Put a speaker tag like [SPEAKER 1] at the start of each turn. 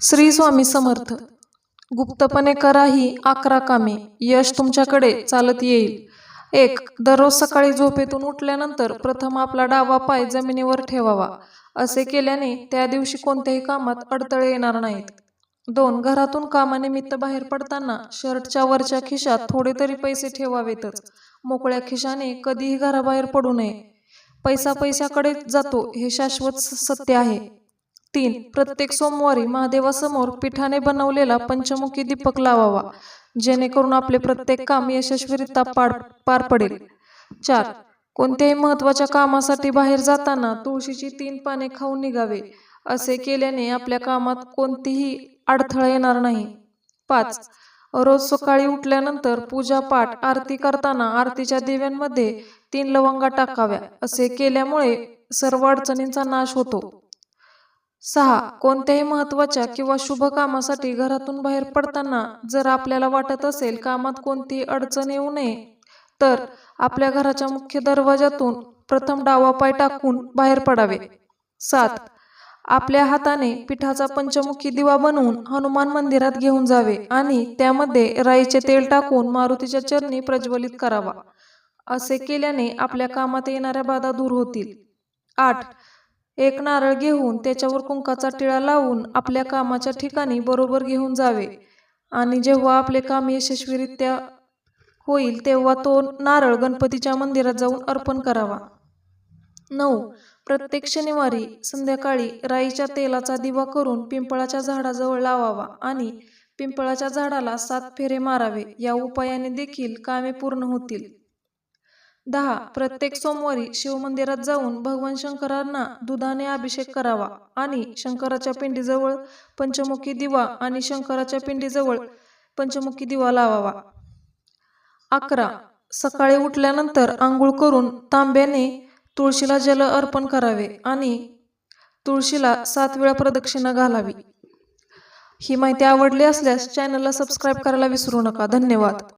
[SPEAKER 1] श्री स्वामी समर्थ. गुप्तपणे करा ही अकरा कामे. यश तुमच्याकडे चालत येईल. एक दररोज सकाळी झोपेतून उठल्यानंतर प्रथम आपला डावा पाय जमिनीवर ठेवावा. असे केल्याने त्या दिवशी कोणत्याही कामात अडथळे येणार नाहीत. दोन घरातून कामानिमित्त बाहेर पडताना शर्टच्या वरच्या खिशात थोडे तरी पैसे ठेवावेतच. मोकळ्या खिशाने कधीही घराबाहेर पडू नये. पैसा पैशाकडे जातो हे शाश्वत सत्य आहे. तीन. प्रत्येक सोमवारी महादेवासमोर पिठाने बनवलेला पंचमुखी दीपक लावावा जेणेकरून आपले प्रत्येक काम यशस्वीरित्या पार पार पडेल. चार. कोणत्याही महत्त्वाच्या कामासाठी बाहेर जाताना तुळशीची तीन पाने खाऊन निघावे असे केल्याने आपल्या कामात कोणतीही अडथळा येणार नाही. पाच. रोज सकाळी उठल्यानंतर पूजा पाठ आरती करताना आरतीच्या दिव्यांमध्ये तीन लवंगा टाकाव्या असे केल्यामुळे सर्व अडचणींचा नाश होतो. सहा कोणत्याही महत्त्वाच्या किंवा शुभ कामासाठी घरातून बाहेर पडताना जर आपल्याला वाटत असेल कामात कोणतीही अडचण येऊ नये तर आपल्या घराच्या मुख्य दरवाजातून प्रथम डावा पाय टाकून बाहेर पडावे. सात आपल्या हाताने पिठाचा पंचमुखी दिवा बनवून हनुमान मंदिरात घेऊन जावे आणि त्यामध्ये राईचे तेल टाकून मारुतीच्या चरणी प्रज्वलित करावा. असे केल्याने आपल्या कामात येणाऱ्या बाधा दूर होतील. आठ एक नारळ घेऊन त्याच्यावर कुंकाचा टिळा लावून आपल्या कामाच्या ठिकाणी बरोबर घेऊन जावे. आणि जेव्हा आपले काम यशस्वीरित्या होईल तेव्हा तो नारळ गणपतीच्या मंदिरात जाऊन अर्पण करावा. नऊ. प्रत्येक शनिवारी संध्याकाळी राईच्या तेलाचा दिवा करून पिंपळाच्या झाडाजवळ लावावा आणि पिंपळाच्या झाडाला सात फेरे मारावे. या उपायाने देखील कामे पूर्ण होतील. दहा. प्रत्येक सोमवारी शिवमंदिरात जाऊन भगवान शंकरांना दुधाने अभिषेक करावा आणि शंकराच्या पिंडीजवळ पंचमुखी दिवा आणि शंकराच्या पिंडीजवळ पंचमुखी दिवा लावावा. अकरा. सकाळी उठल्यानंतर आंघोळ करून तांब्याने तुळशीला जल अर्पण करावे आणि तुळशीला सात वेळा प्रदक्षिणा घालावी. ही माहिती आवडली असल्यास चॅनलला सबस्क्राईब करायला विसरू नका. धन्यवाद.